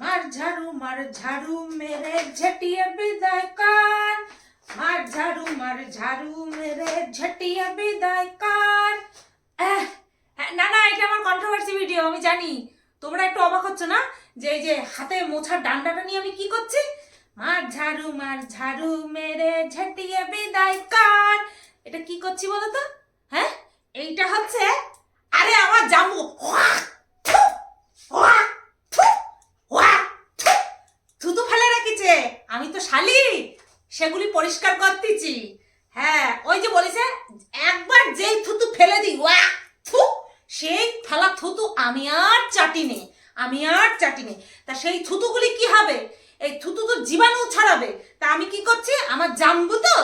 মার ঝাড়ু মার ঝাড়ু মেরে ঝটিয়ে বিদায় কার? মার ঝাড়ু মার ঝাড়ু মেরে ঝটিয়ে বিদায় কার? না না, এটা আমার কন্ট্রোভার্সি ভিডিও আমি জানি। তোমরা একটু অবাক হচ্ছ না? যে, এই যে হাতে মোছার ডান্ডাটা নিয়ে আমি কি করছি? মার ঝাড়ু মার ঝাড়ু মেরে ঝটিয়ে বিদায় কার? এটা কি করছি বলো তো? হ্যাঁ? এইটা হচ্ছে, আরে আমার জামু ওয়াক, থু, ওয়াক, থু, ওয়াক, থু। থুতু ফেলে রেখেছে শালি সেগুলি পরিষ্কার করতেছি। হ্যাঁ ওই যে বলেছে, একবার যেই থুতু ফেলে দিই থু, সেই ফেলা থুতু আমি আর চাটিনি, আমি আর চাটিনি। তা সেই থুতুগুলি কি হবে? এই থুতু তো জীবাণু ছড়াবে। তা আমি কি করছি? আমার জাম্বু তো,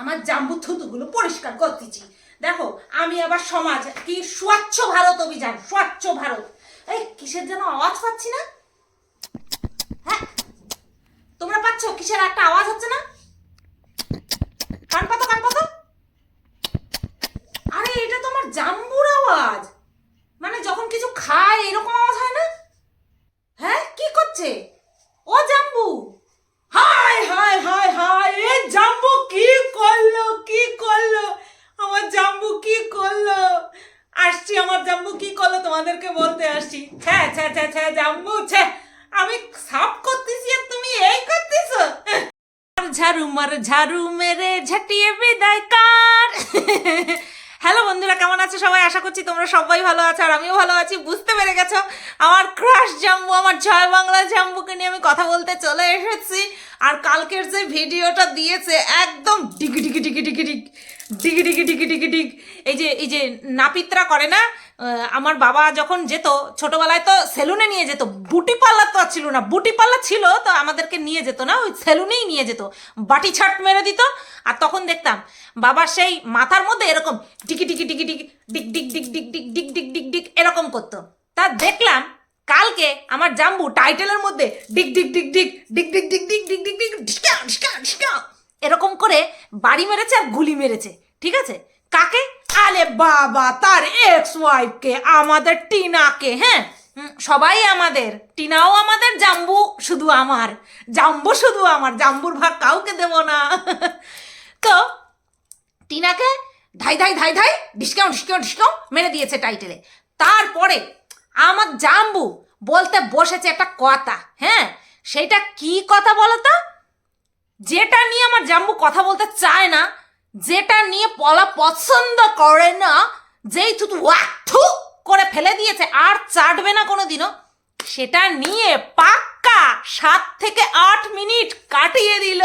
আমার জাম্বু থুতুগুলো পরিষ্কার করতেছি। দেখো, আমি আবার সমাজ, কি স্বচ্ছ ভারত অভিযান, স্বচ্ছ ভারত। এই, কিসের যেন আওয়াজ পাচ্ছি না? তোমরা পাচ্ছ? কিসের একটা আওয়াজ হচ্ছে না? কান পাতো কান পাতো আরে, এটা তো আমার জাম্বুর আওয়াজ। মানে যখন কিছু খায়, এরকম আওয়াজ হয় না? হ্যাঁ? কি করছে? ও জাম্বু। হায় হায় হায় হায়, এ জাম্বু কি করল কি করল? আমার জাম্বু কি করল? আসছি, আমার জাম্বু কি করল? তোমাদেরকে বলতে আসছি। ছ্যা ছ্যা ছ্যা ছ্যা, জাম্বু, ছ্যা। আমি সাফ করতেছি আর তুমি এই করতেছ? ঝাড়ু, মার ঝাড়ু মেরে ঝাঁটিয়ে বিদায় কার? হ্যালো বন্ধুরা, কেমন আছো সবাই? আশা করছি তোমরা সবাই ভালো আছো আর আমিও ভালো আছি। বুঝতে পেরে গেছো? আমার ক্রাশ জাম্বু, আমার জয় বাংলা জাম্বুকে নিয়ে আমি কথা বলতে চলে এসেছি। আর কালকের যে ভিডিওটা দিয়েছে, একদম ডিগি ডিগি ডিগি ডিগি ডিগ ডিগি ডিগি ডিগি ডিগি ডিগ এই যে এই যে নাপিতরা করে না আমার বাবা যখন যেত ছোটবেলায় তো সেলুনে নিয়ে যেত বুটি পার্লার তো আর ছিল না বুটি পার্লার ছিল তো আমাদেরকে নিয়ে যেত না ওই সেলুনেই নিয়ে যেত বাটি ছাট মেরে দিত আর তখন দেখতাম বাবার সেই মাথার মধ্যে এরকম টিকি টিকি টিকি টিকি ডিক ডিক ডিক ডিক ডিক ডিক ডিক ডিক ডিক এরকম করতো তা দেখলাম কালকে আমার জাম্বু টাইটেলের মধ্যে ডিক ডিক ডিক ডিক ডিক ডিক ডিক ডিক ডিক ডিক ডিক ঢিকা এরকম করে বাড়ি মেরেছে আর গুলি মেরেছে, ঠিক আছে? কাকে? আরে বাবা, তার এক্স ওয়াইফকে আমাদের টিনাকে হ্যাঁ? সবাই আমাদের, টিনাও আমাদের, জাম্বু শুধু আমার, জাম্বু শুধু আমার, জাম্বুর ভাগ কাউকে দেব না। তো, টিনাকে ধাই ধাই ধাই ধাই ডিসকাউন্ট ডিসকাউন্ট ডিসকাউন্ট মেরে দিয়েছে টাইটেলে। তারপরে আমার জাম্বু বলতে বসেছে একটা কথা হ্যাঁ? সেইটা কি কথা বলো তো যেটা নিয়ে আমার জাম্বু কথা বলতে চায় না, যেটা নিয়ে বলা পছন্দ করে না, যেই থুতু করে ফেলে দিয়েছে, আর চাটবে না কোনোদিনও, সেটা নিয়ে পাক্কা সাত থেকে আট মিনিট কাটিয়ে দিল।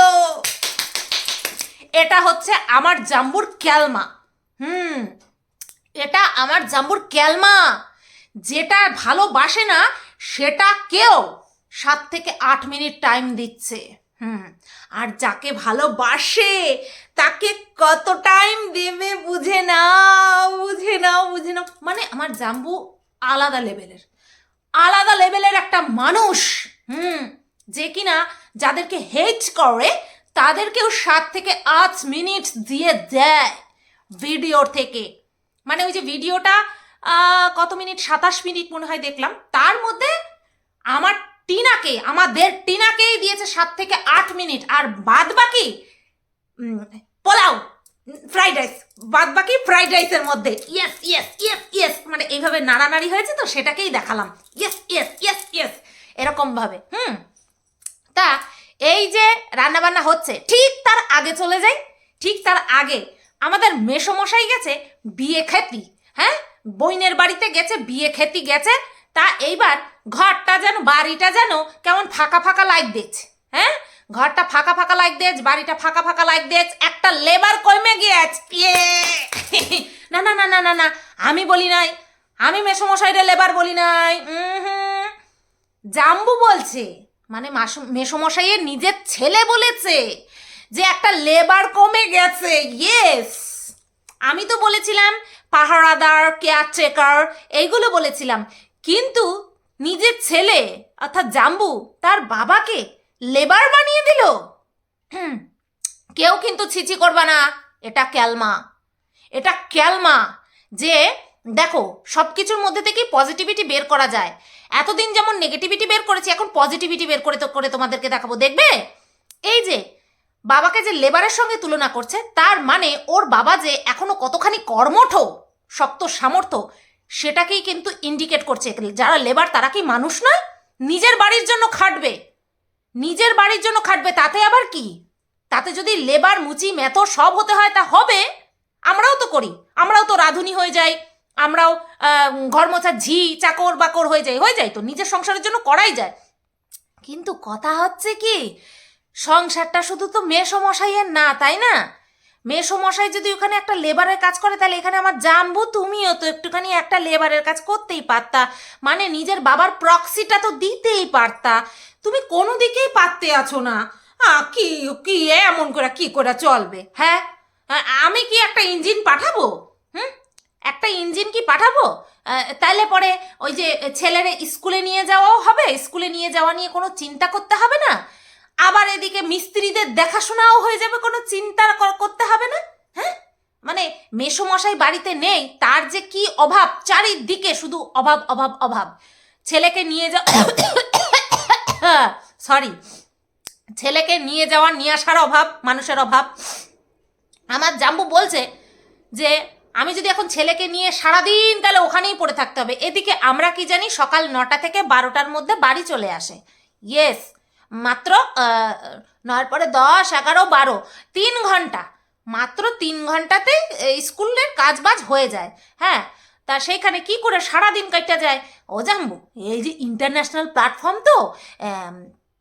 এটা হচ্ছে আমার জাম্বুর ক্যালমা। হুম, এটা আমার জাম্বুর ক্যালমা। যেটা ভালোবাসে না, সেটা কেউ সাত থেকে আট মিনিট টাইম দিচ্ছে। হুম। আর যাকে ভালোবাসে, তাকে কত টাইম দেবে বুঝে নাও বুঝে নাও বুঝে নাও। মানে আমার জাম্বু আলাদা লেভেলের আলাদা লেভেলের একটা মানুষ, হুম, যে কিনা যাদেরকে হেট করে, তাদেরকেও সাত থেকে আট মিনিট দিয়ে দেয় ভিডিওর থেকে। মানে ওই যে ভিডিওটা কত মিনিট সাতাশ মিনিট মনে হয় দেখলাম। তার মধ্যে আমার টিনাকে, আমাদের টিনাকেই দিয়েছে সাত থেকে আট মিনিট। আর বাদ বাকি পোলাও, ফ্রাইড রাইস বাদ বাকি ফ্রাইড রাইসের মধ্যে। ইয়েস ইয়েস ইয়েস ইয়েস মানে এইভাবে নাড়ানাড়ি হয়েছে তো সেটাকেই দেখালাম। ইয়েস ইয়েস ইয়েস ইয়েস এরকম ভাবে হুম। তা এই যে রান্নাবান্না হচ্ছে, ঠিক তার আগে চলে যাই, ঠিক তার আগে আমাদের মেসমশাই গেছে বিয়ে খেতি হ্যাঁ? বইনের বাড়িতে গেছে, বিয়ে খেতি গেছে। তা এইবার ঘরটা যেন, বাড়িটা যেন কেমন ফাঁকা ফাঁকা লাইক দিচ্ছে হ্যাঁ? ঘরটা ফাঁকা ফাঁকা লাইক দিয়েছ, বাড়িটা ফাঁকা ফাঁকা লাইক দিয়েছ, একটা লেবার কমে গিয়েছ ইয়ে! না না না না না না, আমি বলি নাই, আমি মেসমশাইরে লেবার বলি নাই। জাম্বু বলছে মানে মাসু, মেসমশাইয়ের নিজের ছেলে বলেছে যে একটা লেবার কমে গেছে ইয়েস আমি তো বলেছিলাম, পাহারাদার কেয়ারটেকার এইগুলো বলেছিলাম, কিন্তু নিজের ছেলে, অর্থাৎ জাম্বু, তার বাবাকে লেবার বানিয়ে দিল। কেউ কিন্তু ছিচি করবা না, এটা ক্যালমা। এটা ক্যালমা যে, দেখো সব কিছুর মধ্যে থেকেই পজিটিভিটি বের করা যায়। এতদিন যেমন নেগেটিভিটি বের করেছি, এখন পজিটিভিটি বের করে তো, করে তোমাদেরকে দেখাবো। দেখবে? এই যে, বাবাকে যে লেবারের সঙ্গে তুলনা করছে, তার মানে ওর বাবা যে এখনও কতখানি কর্মঠ, শক্ত সামর্থ্য সেটাকেই কিন্তু ইন্ডিকেট করছে। যারা লেবার তারা কি মানুষ নয়, নিজের বাড়ির জন্য খাটবে। নিজের বাড়ির জন্য খাটবে, তাতে আবার কি? তাতে যদি লেবার মুচি মেথো সব হতে হয়, তা হবে। আমরাও তো করি, আমরাও তো রাঁধুনি হয়ে যাই, আমরাও ঘর মোছা ঝি, চাকর বাকর হয়ে যাই, হয়ে যায় তো, নিজের সংসারের জন্য করাই যায়। কিন্তু কথা হচ্ছে কি, সংসারটা শুধু তো মেয়ে মেসমশাইয়ের না, তাই না? মেসমশাই যদি ওখানে একটা লেবারের কাজ করে, তাহলে এখানে আমার জানব তুমিও তো একটুখানি একটা লেবারের কাজ করতেই পারতা। মানে নিজের বাবার প্রক্সিটা তো দিতেই পারতা। তুমি কোনো দিকেই পারতে আছো না। কি কি এমন করে, কি করে চলবে? হ্যাঁ? আমি কি একটা ইঞ্জিন পাঠাবো? হুম? একটা ইঞ্জিন কি পাঠাবো? তাহলে পরে ওই যে ছেলেরে স্কুলে নিয়ে যাওয়াও হবে। স্কুলে নিয়ে যাওয়া নিয়ে কোনো চিন্তা করতে হবে না? আবার এদিকে মিস্ত্রিদের দেখাশোনাও হয়ে যাবে, কোনো চিন্তা কর- করতে হবে না? হ্যাঁ? মানে মেসোমশাই বাড়িতে নেই, তার যে কি অভাব, চারিদিকে শুধু অভাব অভাব অভাব। ছেলেকে নিয়ে যা সরি ছেলেকে নিয়ে যাওয়া নিয়ে আসার অভাব, মানুষের অভাব। আমার জাম্বু বলছে যে, আমি যদি এখন ছেলেকে নিয়ে সারাদিন তাহলে ওখানেই পড়ে থাকতে হবে। এদিকে আমরা কি জানি সকাল নটা থেকে বারোটার মধ্যে বাড়ি চলে আসে। ইয়েস মাত্র নয়ের পরে দশ, এগারো, বারো, তিন ঘণ্টা। মাত্র তিন ঘন্টাতে স্কুলের কাজ বাজ হয়ে যায়। হ্যাঁ তা সেইখানে কি করে সারাদিন কাটতে যায়? ও জানব এই যে ইন্টারন্যাশনাল প্ল্যাটফর্ম তো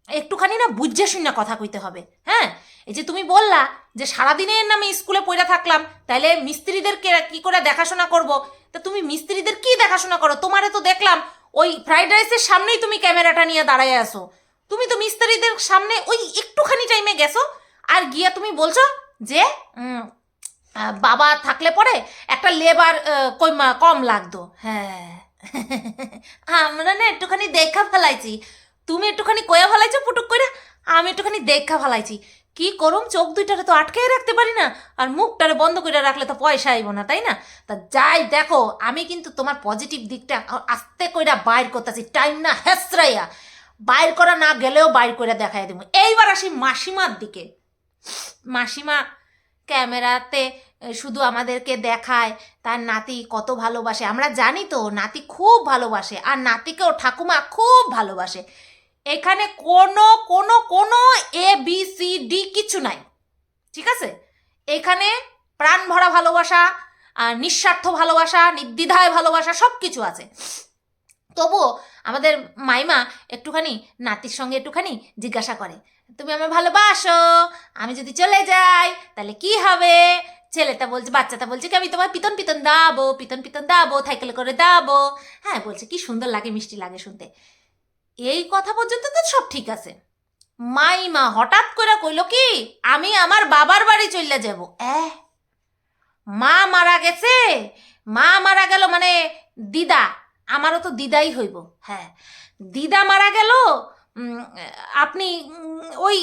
একটুখানি না বুঝে শুনে কথা কইতে হবে। হ্যাঁ এই যে তুমি বললা যে সারাদিনের নামে স্কুলে পড়ে থাকলাম তাহলে মিস্ত্রিদেরকে কি করে দেখাশোনা করব? তা তুমি মিস্ত্রিদের কি দেখাশোনা করো? তোমারে তো দেখলাম, ওই ফ্রাইড রাইসের সামনেই তুমি ক্যামেরাটা নিয়ে দাঁড়ায় আসো তুমি তো মিস্ত্রিদের সামনে ওই একটুখানি টাইমে গেছো, আর গিয়া তুমি বলছো যে বাবা থাকলে পরে একটা লেবার কম লাগতো। হ্যাঁ। আমরা না একটুখানি দেখা ফেলাইছি। তুমি একটুখানি কয়া ফেলাইছো পুটুক করে আমি একটুখানি দেখা ফেলাইছি। কি করুম, চোখ দুইটারে তো আটকে রাখতে পারি না, আর মুখটারে বন্ধ করে রাখলে তো পয়সা আইব না, তাই না? তা যাই দেখো, আমি কিন্তু তোমার পজিটিভ দিকটা আস্তে কইরা বাইর করতেছি টাইম না হেসরাইয়া। বাইর করা না গেলেও বাইর করে দেখাই দেবো। এইবার আসি মাসিমার দিকে। মাসিমা ক্যামেরাতে শুধু আমাদেরকে দেখায়, তার নাতি কত ভালোবাসে। আমরা জানি তো, নাতি খুব ভালোবাসে, আর নাতিকেও ঠাকুমা খুব ভালোবাসে। এখানে কোনো কোনো কোনো এ বি সি ডি কিছু নাই। ঠিক আছে? এখানে প্রাণ ভরা ভালোবাসা আর নিঃস্বার্থ ভালোবাসা, নির্দ্বিধায় ভালোবাসা সব কিছু আছে। তবুও আমাদের মাইমা একটুখানি নাতির সঙ্গে একটুখানি জিজ্ঞাসা করে, তুমি আমার ভালোবাসো? আমি যদি চলে যাই, তাহলে কি হবে? ছেলেটা বলছে, বাচ্চাটা বলছে কি আমি তোমার পিতন পিতন দাবো, পিতন পিতন দাবো সাইকেলে করে দাবো? হ্যাঁ বলছে, কি সুন্দর লাগে, মিষ্টি লাগে শুনতে। এই কথা পর্যন্ত তো সব ঠিক আছে। মাইমা হঠাৎ করে কইল, কি? আমি আমার বাবার বাড়ি চলে যাব। এ মা মারা গেছে? মা মারা গেল মানে দিদা। আমারও তো দিদাই হইব হ্যাঁ। দিদা মারা গেল আপনি ওই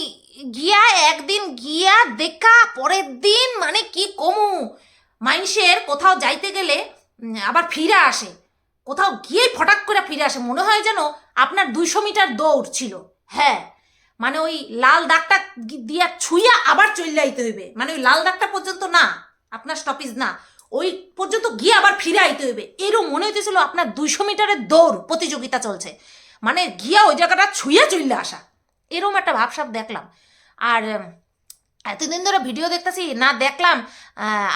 গিয়া, একদিন গিয়া দেখা, পরের দিন মানে কি কমু? মাইনসের কোথাও যাইতে গেলে আবার ফিরে আসে। কোথাও গিয়ে ফটাক করে ফিরে আসে, মনে হয় যেন আপনার দুইশো মিটার দৌড় ছিল হ্যাঁ। মানে ওই লাল দাগটা দিয়া ছুঁইয়া আবার চলে যাইতে হইবে। মানে ওই লাল দাগটা পর্যন্ত না, আপনার স্টপিজ না। ওই পর্যন্ত গিয়ে আবার ফিরে আইতে হইবে। এরও মনে হইতেছিল আপনার দুইশো মিটারের দৌড় প্রতিযোগিতা চলছে। মানে গিয়া ওই জায়গাটা ছুঁয়ে চলে আসা। এরম একটা ভাবসাব দেখলাম। আর এতদিন ধরে ভিডিও দেখতেছি, না দেখলাম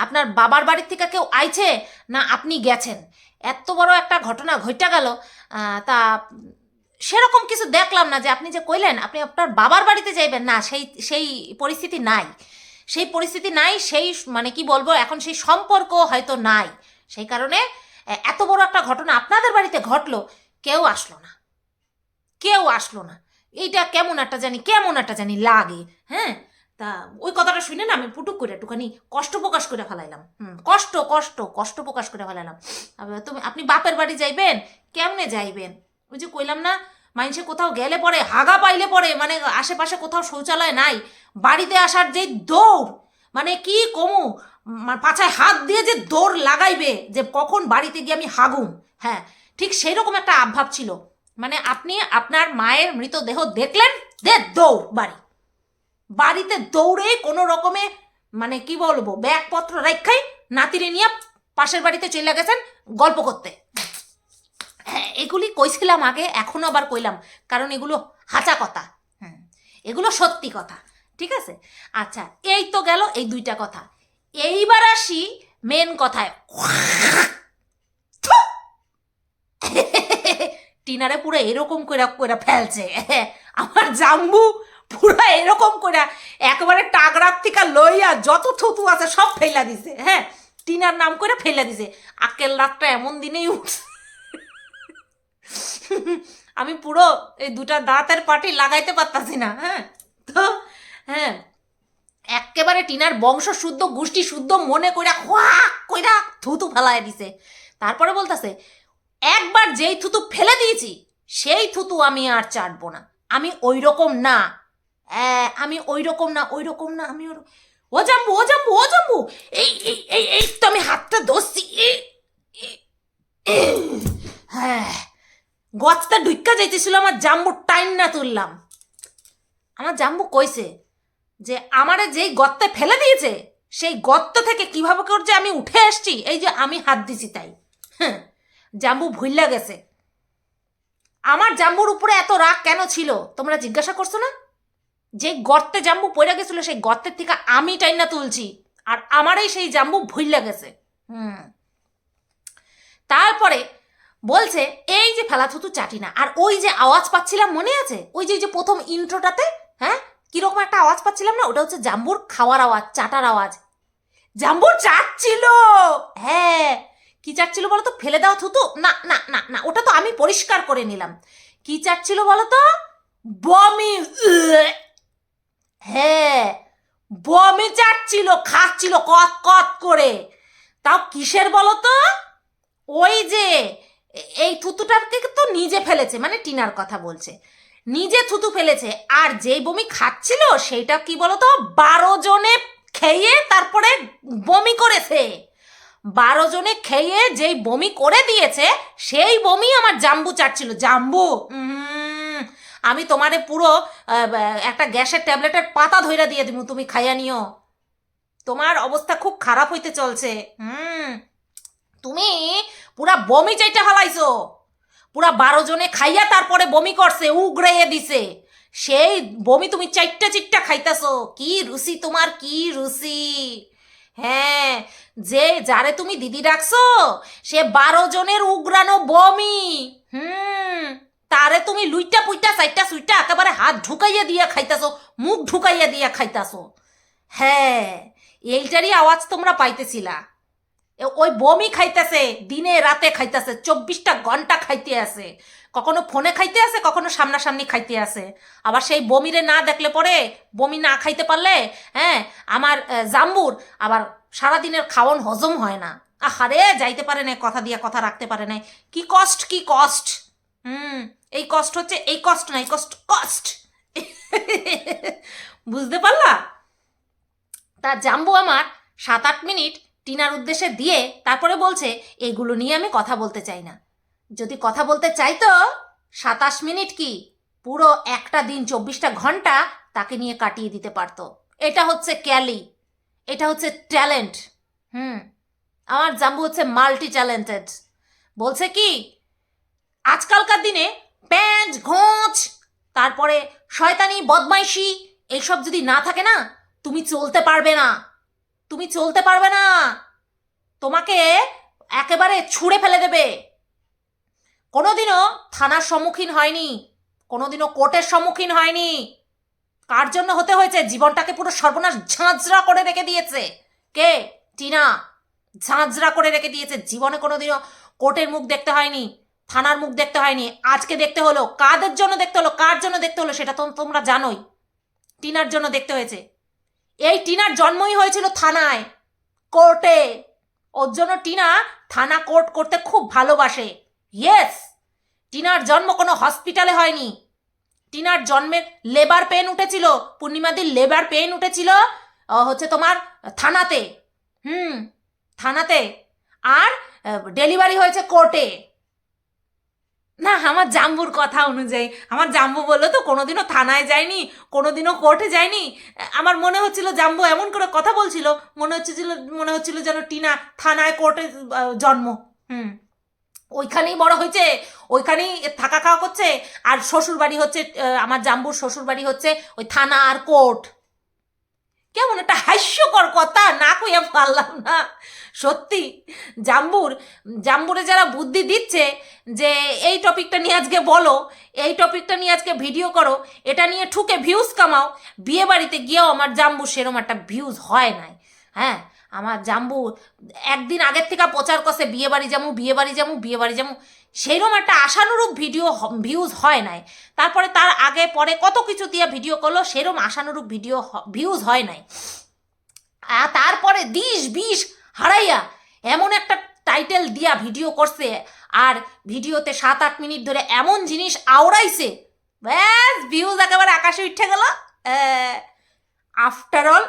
আপনার বাবার বাড়ির থেকে কেউ আইছে, না আপনি গেছেন। এত বড় একটা ঘটনা ঘটে গেল। তা সেরকম কিছু দেখলাম না যে আপনি যে কইলেন, আপনি আপনার বাবার বাড়িতে যাইবেন, না সেই সেই পরিস্থিতি নাই। সেই পরিস্থিতি নাই, সেই মানে কি বলব, এখন সেই সম্পর্ক হয়তো নাই। সেই কারণে এত বড় একটা ঘটনা আপনাদের বাড়িতে ঘটলো, কেউ আসলো না। কেউ আসলো না। এইটা কেমন একটা জানি, কেমন একটা জানি লাগে হ্যাঁ? তা, ওই কথাটা শুনে না আমি পুটুক করে একটুখানি কষ্ট প্রকাশ করে ফেলাইলাম। হুম, কষ্ট কষ্ট কষ্ট প্রকাশ করে ফেলাইলাম। তুমি, আপনি বাপের বাড়ি যাইবেন, কেমনে যাইবেন? ওই যে কইলাম না মানুষে কোথাও গেলে পরে, হাগা পাইলে পরে মানে আশেপাশে কোথাও শৌচালয় নাই, বাড়িতে আসার যে দৌড় মানে কি কমু? পাছায় হাত দিয়ে যে দৌড় লাগাইবে যে কখন বাড়িতে গিয়ে আমি হাগুম হ্যাঁ ঠিক সেই রকম একটা আভাব ছিল। মানে আপনি আপনার মায়ের মৃতদেহ দেখলেন দে দৌড়, বাড়ি। বাড়িতে দৌড়ে কোনো রকমে মানে কি বলব, ব্যাগপত্র রাখাই নাতিরে নিয়ে পাশের বাড়িতে চলে গেছেন গল্প করতে। এগুলি কইছিলাম আগে, এখনও আবার কইলাম, কারণ এগুলো হাঁচা কথা। হুম, এগুলো সত্যি কথা, ঠিক আছে? আচ্ছা এই তো গেল এই দুইটা কথা। এইবার আসি মেন কথায়। টিনারে পুরো এরকম করে করে ফেলছে। আমার জাম্বু পুরো এরকম করে একেবারে টাগরার থেকে লইয়া যত থুতু আছে সব ফেলা দিছে। হ্যাঁ টিনার নাম করে ফেলা দিছে। আকেল রাতটা এমন দিনেই উঠছে। আমি পুরো এই দুটা দাঁতের পাটি লাগাইতে পারতাছি না হ্যাঁ? তো হ্যাঁ একেবারে টিনার বংশ শুদ্ধ, গোষ্ঠী শুদ্ধ, মনে কইরা হোয়াক কইরা থুতু ফেলায় দিছে। তারপরে বলতাছে, একবার যেই থুতু ফেলে দিয়েছি, সেই থুতু আমি আর চাটবো না। আমি ওই রকম না আমি ওই রকম না ওই রকম না, আমি ওর- ও জাম্বু ও জাম্বু ও জাম্বু! এই এই এই এই তো আমি হাতটা ধরছি। হ্যাঁ গছটা ঢুক্কা যাইতেছিল, আমার জাম্বু টাইম না তুললাম। আমার জাম্বু কইছে যে, আমারে যেই গর্তে ফেলে দিয়েছে, সেই গর্ত থেকে কীভাবে করে যে আমি উঠে আসছি, এই যে আমি হাত দিছি তাই। হ্যাঁ জাম্বু ভুইল্লা গেছে। আমার জাম্বুর উপরে এত রাগ কেন ছিল, তোমরা জিজ্ঞাসা করছ না? যে গর্তে জাম্বু পড়ে গেছিল, সেই গর্তের থেকে আমি টাইনা তুলছি, আর আমারই সেই জাম্বু ভুইল্লা গেছে। হুম। তারপরে বলছে, এই যে ফেলাথুতু চাটি না, আর ওই যে আওয়াজ পাচ্ছিলাম মনে আছে? ওই যে যে প্রথম ইন্ট্রোটাতে? হ্যাঁ? কীরকম একটা আওয়াজ পাচ্ছিলাম না? ওটা হচ্ছে জাম্বুর খাওয়ার আওয়াজ, চাটার আওয়াজ। জাম্বুর চাটছিল! হ্যাঁ। কি চাটছিল বলো তো ফেলে দেওয়া থুতু? না না না না, ওটা তো আমি পরিষ্কার করে নিলাম। কি চাটছিল বলো তো বমি! হ্যাঁ। বমি চাটছিল, খাচ্ছিল কত কত করে। তাও কিসের বলো তো ওই যে এই থুতুটাকে তো নিজে ফেলেছে মানে টিনার কথা বলছে। নিজে থুতু ফেলেছে, আর যেই বমি খাচ্ছিল সেইটা কি বলতো? বারো জনে খেয়ে তারপরে বমি করেছে। বারো জনে খেয়ে যেই বমি করে দিয়েছে, সেই বমি আমার জাম্বু চাটছিল। জাম্বু আমি তোমারে পুরো একটা গ্যাসের ট্যাবলেটের পাতা ধইরা দিয়ে দিব তুমি খাইয়া নিও। তোমার অবস্থা খুব খারাপ হইতে চলছে। হুম, তুমি পুরা বমি চাইটা হালাইছো। পুরা বারো জনে খাইয়া তারপরে বমি করছে, উগড়াইয়ে দিছে। সেই বমি তুমি চারটা চিটটা খাইতাছো। কি রুচি তোমার, কি রুচি? হ্যাঁ যে যারে তুমি দিদি রাখছো সে বারো জনের উগরানো বমি। হুম, তারে তুমি লুইটা পুইটা চাইটা সুইটা একেবারে হাত ঢুকাইয়া দিয়া খাইতাছো, মুখ ঢুকাইয়া দিয়া খাইতাছো। হ্যাঁ এইটারই আওয়াজ তোমরা পাইতেছিলা। ওই বমি খাইতেছে, দিনে, রাতে খাইতেছে, চব্বিশটা ঘণ্টা খাইতে আছে। কখনো ফোনে খাইতে আছে, কখনো সামনাসামনি খাইতে আছে। আবার সেই বমিরে না দেখলে পরে, বমি না খাইতে পারলে হ্যাঁ আমার জাম্বুর আবার সারাদিনের খাওয়ান হজম হয় না। আহারে, যাইতে পারে না কথা দিয়ে কথা রাখতে পারে না কি কষ্ট কি কষ্ট। হুম, এই কষ্ট হচ্ছে, এই কষ্ট না, এই কষ্ট কষ্ট। বুঝতে পারলা? তা জাম্বু আমার সাত আট মিনিট টিনার উদ্দেশ্যে দিয়ে তারপরে বলছে, এগুলো নিয়ে আমি কথা বলতে চাই না। যদি কথা বলতে চাই তো, সাতাশ মিনিট কি? পুরো একটা দিন, চব্বিশটা ঘণ্টা তাকে নিয়ে কাটিয়ে দিতে পারতো। এটা হচ্ছে ক্যালি। এটা হচ্ছে ট্যালেন্ট। হুম। আমার জাম্বু হচ্ছে মাল্টি ট্যালেন্টেড বলছে কি, আজকালকার দিনে প্যাঁচ ঘোঁচ, তারপরে শয়তানি, বদমাইশি, এইসব যদি না থাকে না, তুমি চলতে পারবে না। তুমি চলতে পারবে না। তোমাকে একেবারে ছুঁড়ে ফেলে দেবে। কোনোদিনও থানার সম্মুখীন হয়নি। কোনোদিনও কোর্টের সম্মুখীন হয়নি। কার জন্য হতে হয়েছে? জীবনটাকে পুরো সর্বনাশ ঝাঁঝরা করে রেখে দিয়েছে। কে? টিনা। ঝাঁঝরা করে রেখে দিয়েছে। জীবনে কোনোদিনও কোর্টের মুখ দেখতে হয়নি, থানার মুখ দেখতে হয়নি। আজকে দেখতে হলো। কাদের জন্য দেখতে হলো? কার জন্য দেখতে হলো? সেটা তো তোমরা জানোই। টিনার জন্য দেখতে হয়েছে। এই টিনার জন্মই হয়েছিল থানায়, কোর্টে। ওর জন্য টিনা থানা কোর্ট করতে খুব ভালোবাসে। ইয়েস টিনার জন্ম কোনো হসপিটালে হয়নি। টিনার জন্মের লেবার পেন উঠেছিল, পূর্ণিমাদির লেবার পেন উঠেছিল হচ্ছে তোমার থানাতে। হুম, থানাতে। আর ডেলিভারি হয়েছে কোর্টে। না, আমার জাম্বুর কথা অনুযায়ী। আমার জাম্বু বলল তো, কোনোদিনও থানায় যায়নি, কোনোদিনও কোর্টে যায়নি। আমার মনে হচ্ছিল জাম্বু এমন করে কথা বলছিল, মনে হচ্ছিল মনে হচ্ছিল যেন টিনা থানায় কোর্টে জন্ম। হুম। ওইখানেই বড় হয়েছে, ওইখানেই থাকা খাওয়া করছে, আর শ্বশুর বাড়ি হচ্ছে আমার জাম্বুর শ্বশুর বাড়ি হচ্ছে ওই থানা আর কোর্ট। কেমন একটা হাস্যকর কথা, না কইয়া পারলাম না। সত্যি, জাম্বুর, জাম্বুরে যারা বুদ্ধি দিচ্ছে যে এই টপিকটা নিয়ে আজকে বলো, এই টপিকটা নিয়ে আজকে ভিডিও করো, এটা নিয়ে ঠুকে ভিউজ কামাও, বিয়ে বাড়িতে গিয়েও আমার জাম্বু সেরম একটা ভিউজ হয় নাই। হ্যাঁ আমার জাম্বু, একদিন আগের থেকে প্রচার করছে, বিয়ে বাড়ি যামু, বিয়ে বাড়ি যামু, বিয়ে বাড়ি যামু। সেইরকম একটা আশানুরূপ ভিডিও ভিউজ হয় নাই। তারপরে তার আগে, পরে কত কিছু দিয়ে ভিডিও করল, সেরম আশানুরূপ ভিডিও ভিউজ হয় নাই। তারপরে দিশ বিষ হারাইয়া এমন একটা টাইটেল দিয়া ভিডিও করছে, আর ভিডিওতে সাত আট মিনিট ধরে এমন জিনিস আওড়াইছে। ব্যাস ভিউজ একেবারে আকাশে উঠে গেল। আফটার অল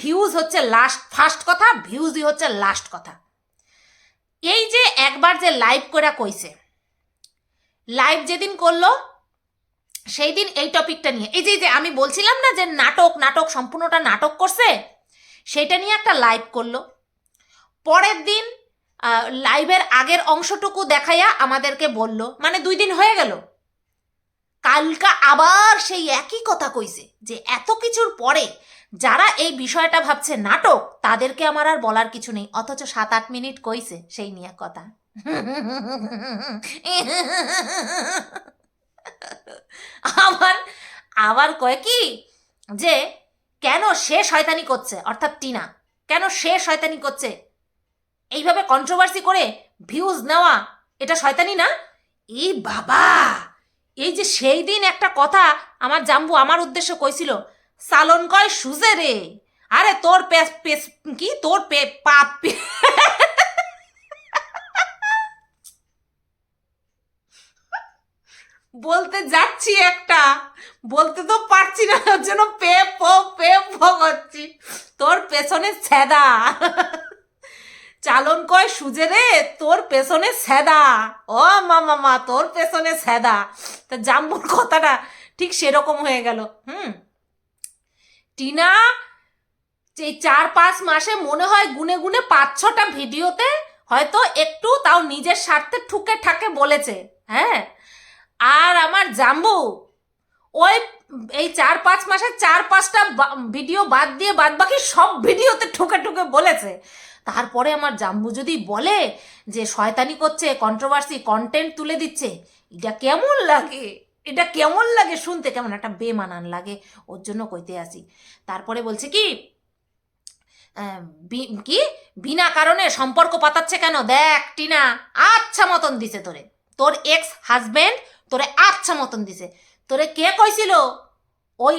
ভিউজ হচ্ছে লাস্ট ফার্স্ট কথা ভিউজই হচ্ছে লাস্ট কথা। এই যে একবার যে লাইভ করে কইছে, লাইভ যেদিন করল সেই দিন এই টপিকটা নিয়ে, এই যে যে আমি বলছিলাম না যে নাটক নাটক, সম্পূর্ণটা নাটক করছে সেটা নিয়ে একটা লাইভ করল। পরের দিন লাইভের আগের অংশটুকু দেখাইয়া আমাদেরকে বলল মানে দুই দিন হয়ে গেল। কালকা আবার সেই একই কথা কইছে, যে এত কিছুর পরে যারা এই বিষয়টা ভাবছে নাটক, তাদেরকে আমার আর বলার কিছু নেই, অথচ সাত আট মিনিট কইছে সেই নিয়ে কথা। আমার, আবার কয় কি? যে, কেন সে শয়তানি করছে? অর্থাৎ টিনা, কেন সে শয়তানি করছে? এইভাবে কন্ট্রোভার্সি করে ভিউজ নেওয়া, এটা শয়তানি না? এই বাবা! এই যে সেই দিন একটা কথা আমার জাম্বু আমার উদ্দেশ্য কইছিল সালন কয়, সুজে রে। আরে তোর পেস কি? তোর পে, পাপ বলতে যাচ্ছি একটা। বলতে তো পারছি না, ওর জন্য পে, পো পে, পো করছি। তোর পেছনে ছেদা চালন কয়, সুজে রে, তোর পেছনে সেদা ও মামা মা, তোর পেছনে সেদা তা জাম্বুর কথাটা ঠিক সেরকম হয়ে গেল। হুম? টিনা এই চার পাঁচ মাসে মনে হয় গুনে গুনে পাঁচ ছটা ভিডিওতে হয়তো একটু তাও নিজের স্বার্থে ঠুকে ঠাকে বলেছে হ্যাঁ? আর আমার জাম্বু, ওই এই চার পাঁচ মাসে চার পাঁচটা ভিডিও বাদ দিয়ে বাদ বাকি সব ভিডিওতে ঠুকে ঠুকে বলেছে। তারপরে আমার জাম্বু যদি বলে যে শয়তানি করছে কন্ট্রোভার্সি কন্টেন্ট তুলে দিচ্ছে, এটা কেমন লাগে? এটা কেমন লাগে শুনতে? কেমন একটা বেমানান লাগে, ওর জন্য কইতে আসি। তারপরে বলছে কি কি? বিনা কারণে সম্পর্ক পাতাচ্ছে কেন? দেখ, টিনা আচ্ছা মতন দিছে তোরে। তোর এক্স হাজবেন্ড তোরে আচ্ছা মতন দিছে। তোরে কে কইছিল? ওই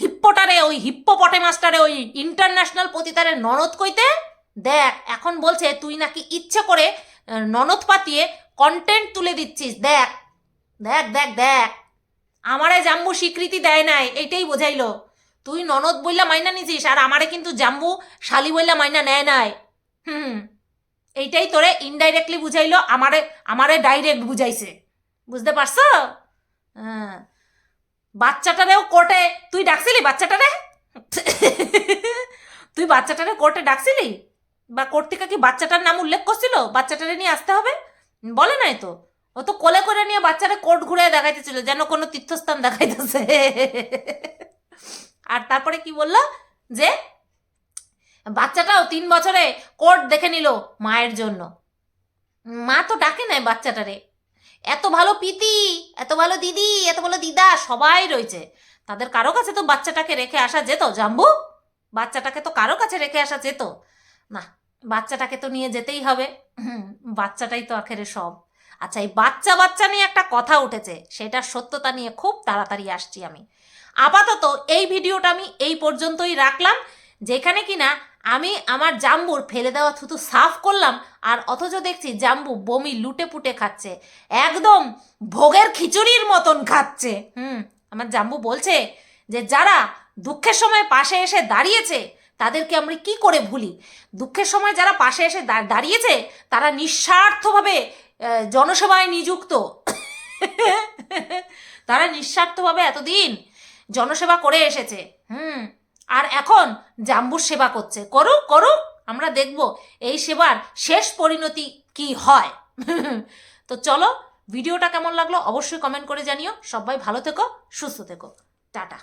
হিপ্পোটারে, ওই হিপ্পোপটে মাস্টারে, ওই ইন্টারন্যাশনাল পতিতারে ননদ কইতে? দেখ, এখন বলছে, তুই নাকি ইচ্ছে করে ননদ পাতিয়ে কন্টেন্ট তুলে দিচ্ছিস। দেখ দেখ দেখ দেখ। আমারে জাম্বু স্বীকৃতি দেয় নাই, এইটাই বোঝাইলো। তুই ননদ বইলা মাইনা নিছিস, আর আমারে কিন্তু জাম্বু শালি বইলা মাইনা নেয় নাই। হুম এইটাই তোরে ইনডাইরেক্টলি বুঝাইলো, আমারে আমারে ডাইরেক্ট বুঝাইছে। বুঝতে পারছ? হ্যাঁ। বাচ্চাটারেও কোর্টে তুই ডাকছিলি বাচ্চাটারে? তুই বাচ্চাটারে কোর্টে ডাকছিলি? বা কোর্ট থেকে কি বাচ্চাটার নাম উল্লেখ করছিল? বাচ্চাটারে নিয়ে আসতে হবে? বলে নাই তো। ও তো কোলে করে নিয়ে বাচ্চারা কোর্ট ঘুরে দেখাইতেছিল, যেন কোনো তীর্থস্থান দেখাইতেছে। আর তারপরে কি বলল? যে বাচ্চাটাও তিন বছরে কোর্ট দেখে নিল মায়ের জন্য। মা তো ডাকে নাই বাচ্চাটারে। এত ভালো পিতি এত ভালো দিদি, এত ভালো দিদা, সবাই রয়েছে। তাদের কারও কাছে তো বাচ্চাটাকে রেখে আসা যেত, জাম্বু? বাচ্চাটাকে তো কারও কাছে রেখে আসা যেত। না, বাচ্চাটাকে তো নিয়ে যেতেই হবে। বাচ্চাটাই তো আখেরে সব। আচ্ছা এই বাচ্চা বাচ্চা নিয়ে একটা কথা উঠেছে সেটার সত্যতা নিয়ে খুব তাড়াতাড়ি আসছি আমি। আপাতত এই ভিডিওটা আমি এই পর্যন্তই রাখলাম, যেখানে কিনা আমি আমার জাম্বুর ফেলে দেওয়া থুতু সাফ করলাম, আর অথচ দেখছি জাম্বু বমি লুটে পুটে খাচ্ছে, একদম ভোগের খিচুড়ির মতন খাচ্ছে। হুম, আমার জাম্বু বলছে যে যারা দুঃখের সময় পাশে এসে দাঁড়িয়েছে, তাদেরকে আমরা কি করে ভুলি? দুঃখের সময় যারা পাশে এসে দাঁড়িয়েছে, তারা নিঃস্বার্থভাবে জনসেবায় নিযুক্ত। তারা নিঃস্বার্থভাবে এতদিন জনসেবা করে এসেছে। হুম, আর এখন জাম্বুর সেবা করছে। করুক করুক, আমরা দেখব এই সেবার শেষ পরিণতি কি হয়। তো চলো, ভিডিওটা কেমন লাগল অবশ্যই কমেন্ট করে জানিও। সবাই ভালো থেকো, সুস্থ থেকো। টাটা।